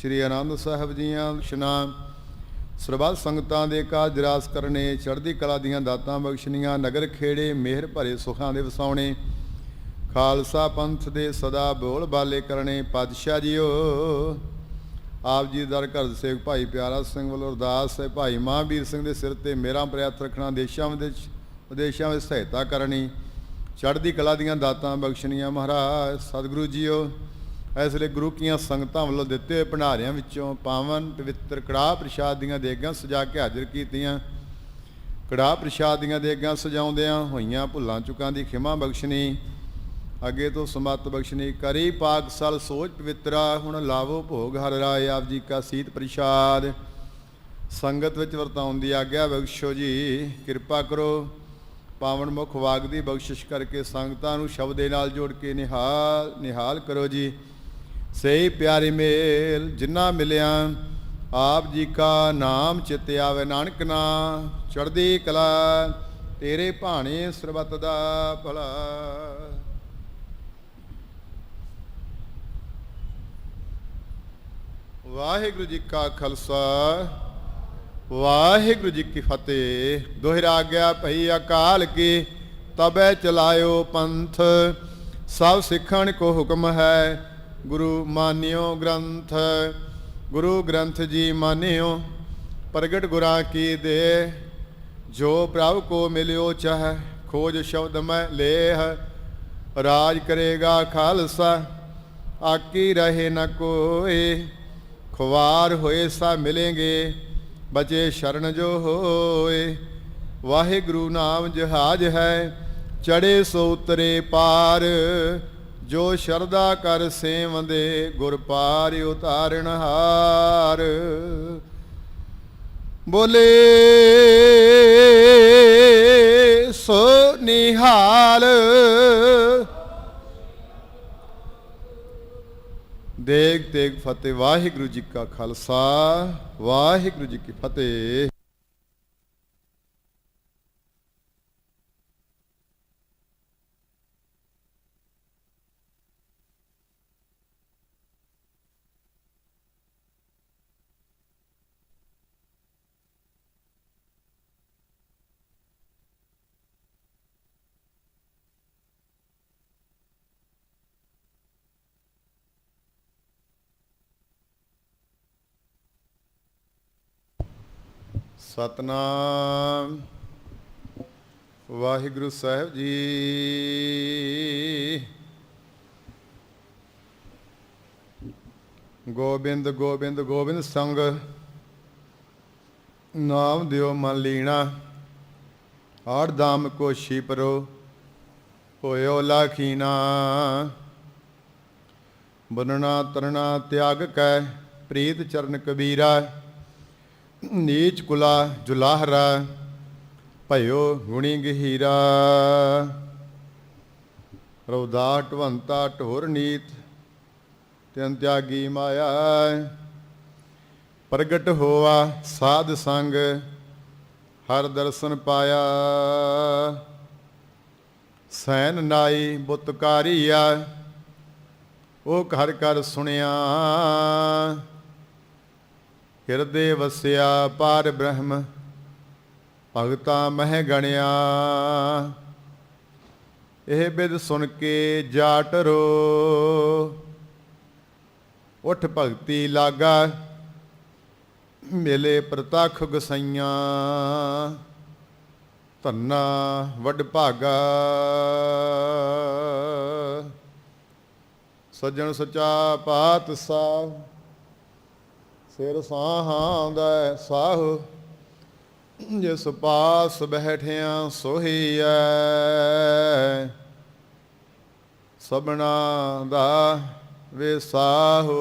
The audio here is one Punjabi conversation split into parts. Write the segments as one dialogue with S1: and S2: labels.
S1: ਸ਼੍ਰੀ ਆਨੰਦ ਸਾਹਿਬ ਜੀਆਂ ਇਸ਼ਨਾਨ ਸਰਬੱਤ ਸੰਗਤਾਂ ਦੇ ਕਾਜ ਦਿਰਾਸ ਕਰਨੇ, ਚੜ੍ਹਦੀ ਕਲਾ ਦੀਆਂ ਦਾਤਾਂ ਬਖਸ਼ਣੀਆਂ, ਨਗਰ ਖੇੜੇ, ਮਿਹਰ ਭਰੇ ਸੁਖਾਂ ਦੇ ਵਸਾਉਣੇ, ਖਾਲਸਾ ਪੰਥ ਦੇ ਸਦਾ ਬੋਲ ਬਾਲੇ ਕਰਨੇ, ਪਾਤਸ਼ਾਹ ਜੀਓ। ਆਪ ਜੀ ਦਰ ਘਰ ਸੇਖ ਭਾਈ ਪਿਆਰਾ ਸਿੰਘ ਵੱਲੋਂ ਅਰਦਾਸ ਹੈ, ਭਾਈ ਮਹਾਂਵੀਰ ਸਿੰਘ ਦੇ ਸਿਰ ਤੇ ਮੇਰਾ ਪ੍ਰਿਆਤ ਰੱਖਣਾ, ਦੇਸ਼ਾਂ ਵਿੱਚ ਵਿਦੇਸ਼ਾਂ ਵਿੱਚ ਸਹਾਇਤਾ ਕਰਨੀ, ਚੜ੍ਹਦੀ ਕਲਾ ਦੀਆਂ ਦਾਤਾਂ ਬਖਸ਼ਣੀਆਂ ਮਹਾਰਾਜ, ਸਤਿਗੁਰੂ ਜੀਓ। ਇਸ ਲਈ ਗੁਰੂ ਕੀਆਂ ਸੰਗਤਾਂ ਵੱਲੋਂ ਦਿੱਤੇ ਹੋਏ ਭੰਡਾਰਿਆਂ ਵਿੱਚੋਂ ਪਾਵਨ, ਪਵਿੱਤਰ ਕੜਾਹ ਪ੍ਰਸ਼ਾਦ ਦੀਆਂ ਦੇਗਾਂ ਸਜਾ ਕੇ ਹਾਜ਼ਰ ਕੀਤੀਆਂ। ਕੜਾਹ ਪ੍ਰਸ਼ਾਦ ਦੀਆਂ ਦੇਗਾਂ ਸਜਾਉਂਦਿਆਂ ਹੋਈਆਂ ਭੁੱਲਾਂ ਚੁੱਕਾਂ ਦੀ ਖਿਮਾ ਬਖਸ਼ਣੀ। ਅੱਗੇ ਤੋਂ ਸਮਤ ਬਖਸ਼ਣੀ ਕਰੀ ਪਾਕ ਸਲ ਸੋਚ ਪਵਿੱਤਰਾ, ਹੁਣ ਲਾਵੋ ਭੋਗ ਹਰ ਰਾਏ ਆਪ ਜੀ ਕਾ ਸੀਤ ਪ੍ਰਸ਼ਾਦ। ਸੰਗਤ ਵਿੱਚ ਵਰਤਾਉਣ ਦੀ ਆਗਿਆ ਬਖਸ਼ੋ ਜੀ, ਕਿਰਪਾ ਕਰੋ। ਪਾਵਨ ਮੁਖ ਵਾਗ ਦੀ ਬਖਸ਼ਿਸ਼ ਕਰਕੇ ਸੰਗਤਾਂ ਨੂੰ ਸ਼ਬਦ ਦੇ ਨਾਲ ਜੋੜ ਕੇ ਨਿਹਾਲ ਨਿਹਾਲ ਕਰੋ ਜੀ। ਸਹੀ ਪਿਆਰੇ ਮੇਲ ਜਿਨ੍ਹਾਂ ਮਿਲਿਆ, ਆਪ ਜੀ ਕਾ ਨਾਮ ਚਿਤ ਆਵੇ ਨਾਨਕ ਨਾ ਚੜਦੀ ਕਲਾ ਤੇਰੇ ਭਾਣੇ ਸਰਬਤ ਦਾ ਭਲਾ। ਵਾਹਿਗੁਰੂ ਜੀ ਕਾ ਖਾਲਸਾ, ਵਾਹਿਗੁਰੂ ਜੀ ਕੀ ਫਤਿਹ। ਦੋਹਰਾ ਗਿਆ ਭਈ ਅਕਾਲ ਕੀ, ਤਬੈ ਚਲਾਇਓ ਪੰਥ, ਸਭ ਸਿੱਖਣ ਕੋ ਹੁਕਮ ਹੈ ਗੁਰੂ ਮਾਨਿਓ ਗ੍ਰੰਥ, ਗੁਰੂ ਗ੍ਰੰਥ ਜੀ ਮਾਨਿਓ, ਪ੍ਰਗਟ ਗੁਰਾਂ ਕੀ ਦੇ, ਜੋ ਪ੍ਰਭ ਕੋ ਮਿਲਿਓ ਚਾਹ, ਖੋਜ ਸ਼ਬਦ ਮੈਂ ਲੇਹ, ਰਾਜ ਕਰੇਗਾ ਖਾਲਸਾ, ਆਕੀ ਰਹੇ ਨ ਕੋਏ ਖੁਵਾਰ ਹੋਏ ਸਾ ਮਿਲेंगे ਬਚੇ ਸ਼ਰਨ ਜੋ ਹੋਏ। ਵਾਹਿਗੁਰੂ ਨਾਮ ਜਹਾਜ ਹੈ ਚੜੇ ਸੋ ਉਤਰੇ ਪਾਰ ਜੋ ਸ਼ਰਧਾ ਕਰ ਸੇਵੰਦੇ, ਗੁਰ ਪਾਰ ਉਤਾਰਨ ਹਾਰ। ਬੋਲੇ, ਸੋ ਨਿਹਾਲ। ਦੇਖ ਤੇਗ ਫਤਿਹ, ਵਾਹਿਗੁਰੂ ਜੀ ਕਾ ਖਾਲਸਾ, ਵਾਹਿਗੁਰੂ ਜੀ ਕੀ ਫਤਿਹ। ਸਤਨਾਮ। ਵਾਹਿਗੁਰੂ ਸਾਹਿਬ ਜੀ। ਗੋਬਿੰਦ ਗੋਬਿੰਦ ਗੋਬਿੰਦ ਸੰਗ। ਨਾਮ ਦਿਓ ਮਨ ਲੀਣਾ। ਆੜ ਦਾਮ ਕੋ ਸ਼ੀਪਰੋ ਹੋਇਓ ਲਾਖੀਨਾ। ਬਨਣਾ, ਤਰਣਾ, ਤਿਆਗ ਕੈ, ਪ੍ਰੀਤ ਚਰਨ ਕਬੀਰਾ। ਨੀਚ ਕੁਲਾ ਜੁਲਾਹਰਾ, ਭਇਓ ਗੁਣੀ ਗਹੀਰਾ ਰਉਦਾ ਢਵੰਤਾ ਢੋਰ ਨੀਤ, ਤਿਨ ਤਿਆਗੀ ਮਾਇਆ। ਪ੍ਰਗਟ ਹੋਵਾ ਸਾਧ ਸੰਗ, ਹਰ ਦਰਸ਼ਨ ਪਾਇਆ। ਸੈਨ ਨਾਈ ਬੁੱਤਕਾਰੀਆ ਉਹ ਘਰ ਘਰ ਸੁਣਿਆ। ਹਿਰਦੇ ਵਸਿਆ ਪਾਰ ਬ੍ਰਹਮ, ਭਗਤਾ ਮਹਿ ਗਣਿਆ। ਇਹ ਬਿਦ ਸੁਣ ਕੇ ਜਾਟ ਰੋ ਉਠ ਭਗਤੀ ਲਾਗਾ, ਮਿਲੇ ਪ੍ਰਤੱਖ ਗਸਈਆਂ। ਧੰਨਾ ਵੱਡ ਭਾਗਾ। ਸੱਜਣ ਸਚਾ ਪਾਤ ਸਾਹਿਬ ਸਿਰ ਸਾਹਾਂ ਦਾ ਸਾਹ, ਜਿਸ ਪਾਸ ਬੈਠਿਆ ਸੋਹੀਐ। ਸਬਨਾ ਦਾ ਵਿਸਾਹੋ।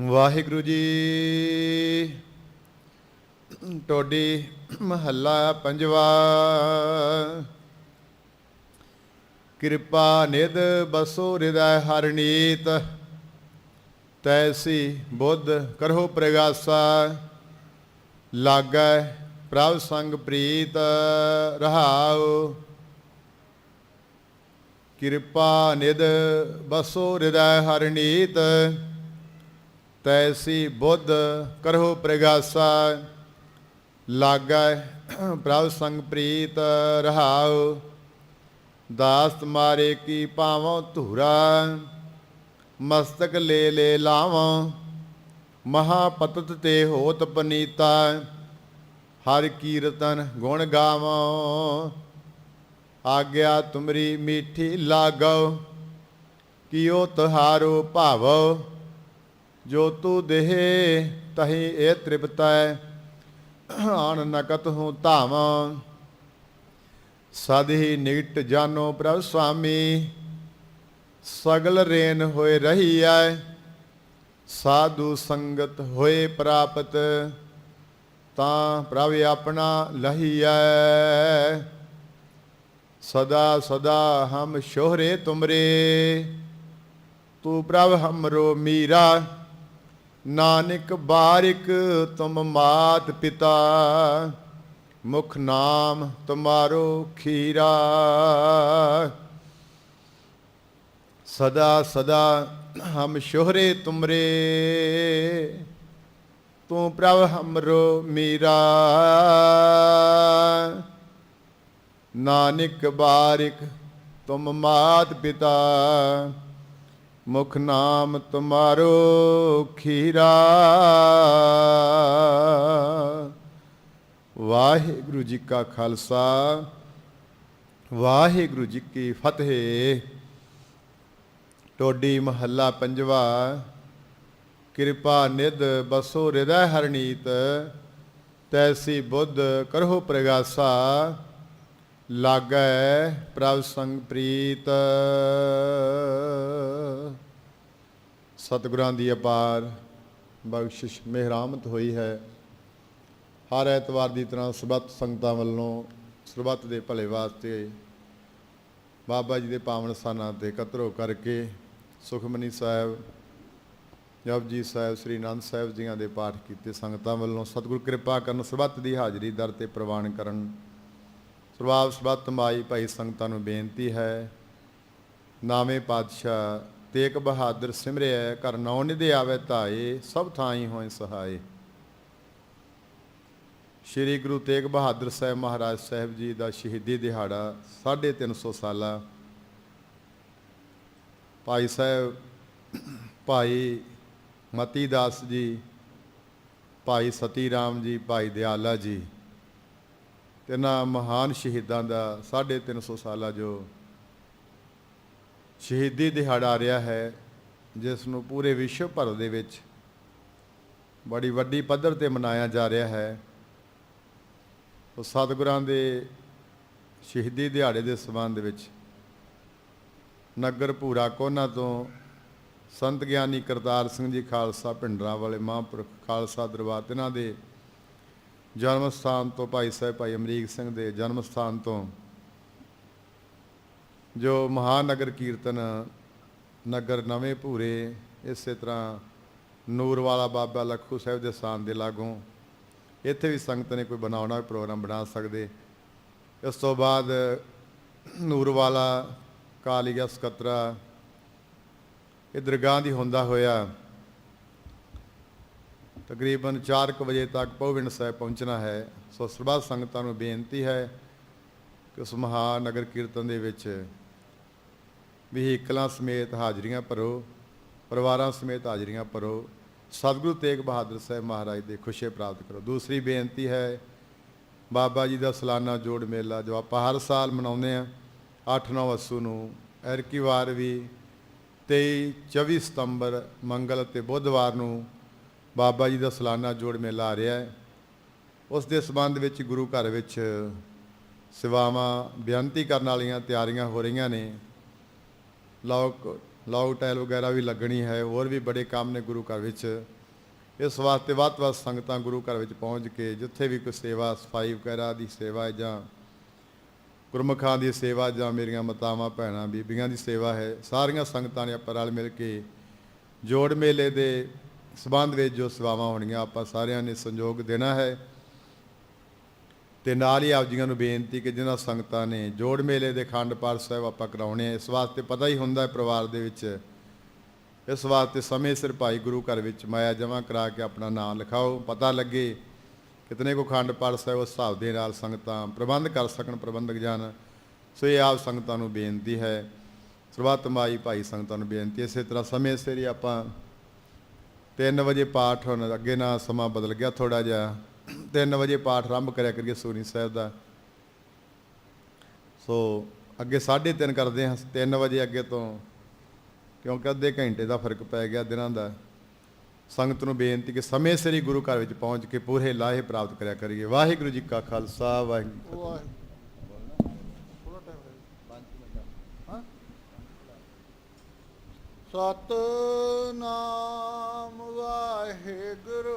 S1: ਵਾਹਿਗੁਰੂ ਜੀ ਟੋਡੀ ਮਹੱਲਾ ਪੰਜਵਾ। ਕਿਰਪਾ ਨਿਧ ਬਸੋ ਹਿਰਦੈ ਹਰਨੀਤ ਤੈਸੀ ਬੁੱਧ ਕਰੋ ਪ੍ਰਗਾਸਾ। ਲਾਗੈ ਪ੍ਰਭ ਸੰਗ ਪ੍ਰੀਤ ਰਹਾਉ। ਕਿਰਪਾ ਨਿਦ ਬਸੋ ਹਿਰਦੈ ਹਰਨੀਤ ਤੈਸੀ ਬੁੱਧ ਕਰਹੁ ਪ੍ਰਗਾਸਾ। ਲਾਗੈ ਪ੍ਰਭ ਸੰਗ ਪ੍ਰੀਤ ਰਹਾਉ। ਦਾਸ ਤੁਮਾਰੇ ਕੀ ਪਾਵੋ ਧੂਰਾ, ਮਸਤਕ ਲੈ ਲੈ ਲਾਵਾਂ, ਮਹਾਪਤਤ ਤੇ ਹੋਤ ਪਨੀਤਾ, ਹਰ ਕੀਰਤਨ ਗੁਣ ਗਾਵਾਂ। ਆਗਿਆ ਤੁਮਰੀ ਮੀਠੀ ਲਾਗੋ ਕਿਉ ਤੁਹਾਰੋ ਭਾਵੋ, ਜੋ ਤੂ ਦੇਹ ਤਹੀਂ ਇਹ ਤ੍ਰਿਪਤੈ, ਆਣ ਨਕਤ ਹੂੰ ਧਾਵਾਂ। ਸਦਹੀ ਨਿਕਟ ਜਾਨੋ ਪ੍ਰਭ ਸੁਆਮੀ ਸਗਲ ਰੇਨ ਹੋਏ ਰਹੀ ਰਹੀਐ, ਸਾਧੂ ਸੰਗਤ ਹੋਏ ਪ੍ਰਾਪਤ, ਤਾਂ ਪ੍ਰਭ ਆਪਣਾ ਲਹੀਐ। ਸਦਾ ਸਦਾ ਹਮ ਸ਼ੋਹਰੇ ਤੁਮਰੇ, ਤੂੰ ਪ੍ਰਭ ਹਮਰੋ ਮੀਰਾ, ਨਾਨਕ ਬਾਰਿਕ ਤੁਮ ਮਾਤ ਪਿਤਾ। ਮੁਖ ਨਾਮ ਤੁਮਾਰੋ ਖੀਰਾ। ਸਦਾ ਸਦਾ ਹਮ ਸ਼ੋਹਰੇ ਤੁਮਰੇ, ਤੂੰ ਪ੍ਰਭ ਹਮਰੋ ਮੀਰਾ। ਨਾਨਕ ਬਾਰਿਕ ਤੁਮ ਮਾਤ ਪਿਤਾ, ਮੁਖ ਨਾਮ ਤੁਮਾਰੋ ਖੀਰਾ। ਵਾਹਿਗੁਰੂ ਜੀ ਕਾ ਖਾਲਸਾ, ਵਾਹਿਗੁਰੂ ਜੀ ਕੀ ਫਤਿਹ। ਟੋਡੀ ਮਹੱਲਾ ਪੰਜਵਾ, ਕਿਰਪਾ ਨਿਧ ਬਸੋ ਹਿਰਦੈ ਹਰਨੀਤ ਤੈਸੀ ਬੁੱਧ ਕਰਹੁ ਪ੍ਰਗਾਸਾ, ਲਾਗੈ ਪ੍ਰਭ ਸੰਗ ਪ੍ਰੀਤ। ਸਤਿਗੁਰਾਂ ਦੀ ਅਪਾਰ ਬਖਸ਼ਿਸ਼ ਮਿਹਰਾਮਤ ਹੋਈ ਹੈ। ਹਰ ਐਤਵਾਰ ਦੀ ਤਰ੍ਹਾਂ ਸਰਬੱਤ ਸੰਗਤਾਂ ਵੱਲੋਂ ਸਰਬੱਤ ਦੇ ਭਲੇ ਵਾਸਤੇ ਬਾਬਾ ਜੀ ਦੇ ਪਾਵਨ ਸਥਾਨਾਂ ਤੇ ਇਕੱਤਰ ਹੋ ਕਰਕੇ ਸੁਖਮਨੀ ਸਾਹਿਬ, ਜਪਜੀ ਸਾਹਿਬ, ਸ੍ਰੀ ਅਨੰਦ ਸਾਹਿਬ ਜੀਆਂ ਦੇ ਪਾਠ ਕੀਤੇ ਸੰਗਤਾਂ ਵੱਲੋਂ ਸਤਿਗੁਰ ਕਿਰਪਾ ਕਰਨ ਸਰਬੱਤ ਦੀ ਹਾਜ਼ਰੀ ਦਰ ਤੇ ਪ੍ਰਵਾਨ ਕਰਨ। ਸਰਵਾਬ ਸਰਬੱਤ ਮਾਈ ਭਾਈ ਸੰਗਤਾਂ ਨੂੰ ਬੇਨਤੀ ਹੈ, ਨਾਵੇਂ ਪਾਤਸ਼ਾਹ ਤੇਗ ਬਹਾਦਰ ਸਿਮਰਿਆ, ਘਰ ਨੌ ਨਿਧਿ ਆਵੇ ਧਾਏ, ਸਭ ਥਾਈ ਹੋਏ ਸਹਾਏ। ਸ਼੍ਰੀ ਗੁਰੂ ਤੇਗ ਬਹਾਦਰ ਸਾਹਿਬ ਮਹਾਰਾਜ ਸਾਹਿਬ ਜੀ ਦਾ ਸ਼ਹੀਦੀ ਦਿਹਾੜਾ 350 ਸਾਲਾ ਭਾਈ ਸਾਹਿਬ, ਭਾਈ ਮਤੀ ਦਾਸ ਜੀ, ਭਾਈ ਸਤੀ ਰਾਮ ਜੀ, ਭਾਈ ਦਿਆਲਾ ਜੀ, ਤਿੰਨਾਂ ਮਹਾਨ ਸ਼ਹੀਦਾਂ ਦਾ 350 ਸਾਲਾ ਜੋ ਸ਼ਹੀਦੀ ਦਿਹਾੜਾ ਆ ਰਿਹਾ ਹੈ, ਜਿਸ ਨੂੰ ਪੂਰੇ ਵਿਸ਼ਵ ਭਰ ਦੇ ਵਿੱਚ ਬੜੀ ਵੱਡੀ ਪੱਧਰ ਤੇ ਮਨਾਇਆ ਜਾ ਰਿਹਾ ਹੈ। ਉਹ ਸਤਿਗੁਰਾਂ ਦੇ ਸ਼ਹੀਦੀ ਦਿਹਾੜੇ ਦੇ ਸਬੰਧ ਵਿੱਚ ਨਗਰ ਭੂਰਾ ਕੋਨਾ ਤੋਂ ਸੰਤ ਗਿਆਨੀ ਕਰਤਾਰ ਸਿੰਘ ਜੀ ਖਾਲਸਾ ਪਿੰਡਰਾ ਵਾਲੇ ਮਹਾਂਪੁਰਖ ਖਾਲਸਾ ਦਰਬਾਰ ਤੇ ਇਹਨਾਂ ਦੇ ਜਨਮ ਸਥਾਨ ਤੋਂ ਭਾਈ ਸਾਹਿਬ ਭਾਈ ਅਮਰੀਕ ਸਿੰਘ ਦੇ ਜਨਮ ਸਥਾਨ ਤੋਂ ਜੋ ਮਹਾਨਗਰ ਕੀਰਤਨ ਨਗਰ ਨਵੇਂ ਭੂਰੇ ਇਸੇ ਤਰ੍ਹਾਂ ਨੂਰ ਵਾਲਾ ਬਾਬਾ ਲਖੂ ਸਾਹਿਬ ਦੇ ਸਥਾਨ ਦੇ ਲਾਗੋਂ ਇੱਥੇ ਵੀ ਸੰਗਤ ਨੇ ਕੋਈ ਬਣਾਉਣਾ ਪ੍ਰੋਗਰਾਮ ਬਣਾ ਸਕਦੇ। ਇਸ ਤੋਂ ਬਾਅਦ ਨੂਰਵਾਲਾ, ਕਾਲੀਆ ਸਕੱਤਰਾ, ਇਹ ਦਰਗਾਹ ਦੀ ਹੁੰਦਾ ਹੋਇਆ ਤਕਰੀਬਨ 4:00 ਵਜੇ ਤੱਕ ਪਹੁਵਿੰਡ ਸਾਹਿਬ ਪਹੁੰਚਣਾ ਹੈ। ਸੋ ਸਰਬੱਤ ਸੰਗਤਾਂ ਨੂੰ ਬੇਨਤੀ ਹੈ ਕਿ ਉਸ ਮਹਾਨਗਰ ਕੀਰਤਨ ਦੇ ਵਿੱਚ ਵਹੀਕਲਾਂ ਸਮੇਤ ਹਾਜ਼ਰੀਆਂ ਭਰੋ, ਪਰਿਵਾਰਾਂ ਸਮੇਤ ਹਾਜ਼ਰੀਆਂ ਭਰੋ। ਸਤਿਗੁਰੂ ਤੇਗ ਬਹਾਦਰ ਸਾਹਿਬ ਮਹਾਰਾਜ ਦੇ ਖੁਸ਼ੇ ਪ੍ਰਾਪਤ ਕਰੋ। ਦੂਸਰੀ ਬੇਨਤੀ ਹੈ, ਬਾਬਾ ਜੀ ਦਾ ਸਾਲਾਨਾ ਜੋੜ ਮੇਲਾ ਜੋ ਆਪਾਂ ਹਰ ਸਾਲ ਮਨਾਉਂਦੇ ਆ 8-9 ਅਸੂ ਨੂੰ ਐਰਕੀ ਵਾਰ ਵੀ 23 24 ਸਤੰਬਰ, ਮੰਗਲ ਅਤੇ ਬੁੱਧਵਾਰ ਨੂੰ ਬਾਬਾ ਜੀ ਦਾ ਸਾਲਾਨਾ ਜੋੜ ਮੇਲਾ ਆ ਰਿਹਾ ਹੈ। ਉਸ ਦੇ ਸਬੰਧ ਵਿੱਚ ਗੁਰੂ ਘਰ ਵਿੱਚ ਸੇਵਾਵਾਂ ਬੇਨਤੀ ਕਰਨ ਵਾਲੀਆਂ ਤਿਆਰੀਆਂ ਹੋ ਰਹੀਆਂ ਨੇ। ਲੋਕ ਲੌਕ ਟਾਇਲ ਵਗੈਰਾ ਵੀ ਲੱਗਣੀ ਹੈ, ਹੋਰ ਵੀ ਬੜੇ ਕੰਮ ਨੇ ਗੁਰੂ ਘਰ ਵਿੱਚ। ਇਸ ਵਾਸਤੇ ਵੱਧ ਤੋਂ ਵੱਧ ਸੰਗਤਾਂ ਗੁਰੂ ਘਰ ਵਿੱਚ ਪਹੁੰਚ ਕੇ ਜਿੱਥੇ ਵੀ ਕੋਈ ਸੇਵਾ, ਸਫ਼ਾਈ ਵਗੈਰਾ ਦੀ ਸੇਵਾ ਜਾਂ ਗੁਰਮੁਖਾਂ ਦੀ ਸੇਵਾ ਜਾਂ ਮੇਰੀਆਂ ਮਾਤਾਵਾਂ, ਭੈਣਾਂ, ਬੀਬੀਆਂ ਦੀ ਸੇਵਾ ਹੈ, ਸਾਰੀਆਂ ਸੰਗਤਾਂ ਨੇ ਆਪਾਂ ਰਲ ਮਿਲ ਕੇ ਜੋੜ ਮੇਲੇ ਦੇ ਸਬੰਧ ਵਿੱਚ ਜੋ ਸੇਵਾਵਾਂ ਹੋਣੀਆਂ ਆਪਾਂ ਸਾਰਿਆਂ ਨੇ ਸੰਯੋਗ ਦੇਣਾ ਹੈ। ਤੇ ਨਾਲ ਹੀ ਆਪ ਜੀਆਂ ਨੂੰ ਬੇਨਤੀ ਕਿ ਜਿਨ੍ਹਾਂ ਸੰਗਤਾਂ ਨੇ ਜੋੜ ਮੇਲੇ ਦੇ ਖੰਡ ਪਾਠ ਸਾਹਿਬ ਆਪਾਂ ਕਰਾਉਣੇ ਇਸ ਵਾਸਤੇ ਪਤਾ ਹੀ ਹੁੰਦਾ ਹੈ ਪਰਿਵਾਰ ਦੇ ਵਿੱਚ। ਇਸ ਵਾਸਤੇ ਸਮੇਂ ਸਿਰ ਭਾਈ ਗੁਰੂ ਘਰ ਵਿੱਚ ਮਾਇਆ ਜਮ੍ਹਾਂ ਕਰਾ ਕੇ ਆਪਣਾ ਨਾਮ ਲਿਖਾਓ, ਪਤਾ ਲੱਗੇ ਕਿਤਨੇ ਕੋ ਖੰਡ ਪਾਠ ਸਾਹਿਬ ਉਸ ਹਿਸਾਬ ਦੇ ਨਾਲ ਸੰਗਤਾਂ ਪ੍ਰਬੰਧ ਕਰ ਸਕਣ, ਪ੍ਰਬੰਧਕ ਜਨ ਸੋ ਇਹ ਆਪ ਸੰਗਤਾਂ ਨੂੰ ਬੇਨਤੀ ਹੈ, ਸਰਬੱਤ ਮਾਈ ਭਾਈ ਸੰਗਤਾਂ ਨੂੰ ਬੇਨਤੀ ਇਸੇ ਤਰ੍ਹਾਂ ਸਮੇਂ ਸਿਰ ਹੀ ਆਪਾਂ 3 ਵਜੇ ਪਾਠ ਹੁਣ, ਅੱਗੇ ਨਾ ਸਮਾਂ ਬਦਲ ਗਿਆ ਥੋੜਾ ਜਿਹਾ। 3 ਵਜੇ ਪਾਠ ਆਰੰਭ ਕਰਿਆ ਕਰੀਏ ਸੂਰੀ ਸਾਹਿਬ ਦਾ। ਸੋ ਅੱਗੇ 3:30 ਕਰਦੇ ਹਾਂ 3 ਵਜੇ ਅੱਗੇ ਤੋਂ, ਕਿਉਂਕਿ ਅੱਧੇ ਘੰਟੇ ਦਾ ਫ਼ਰਕ ਪੈ ਗਿਆ ਦਿਨਾਂ ਦਾ। ਸੰਗਤ ਨੂੰ ਬੇਨਤੀ ਕਿ ਸਮੇਂ ਸਿਰ ਹੀ ਗੁਰੂ ਘਰ ਵਿੱਚ ਪਹੁੰਚ ਕੇ ਪੂਰੇ ਲਾਹੇ ਪ੍ਰਾਪਤ ਕਰਿਆ ਕਰੀਏ। ਵਾਹਿਗੁਰੂ ਜੀ ਕਾ ਖਾਲਸਾ, ਵਾਹਿਗੁਰੂ ਜੀ ਕੀ
S2: ਸਤਨਾਮ ਵਾਹਿਗੁਰੂ।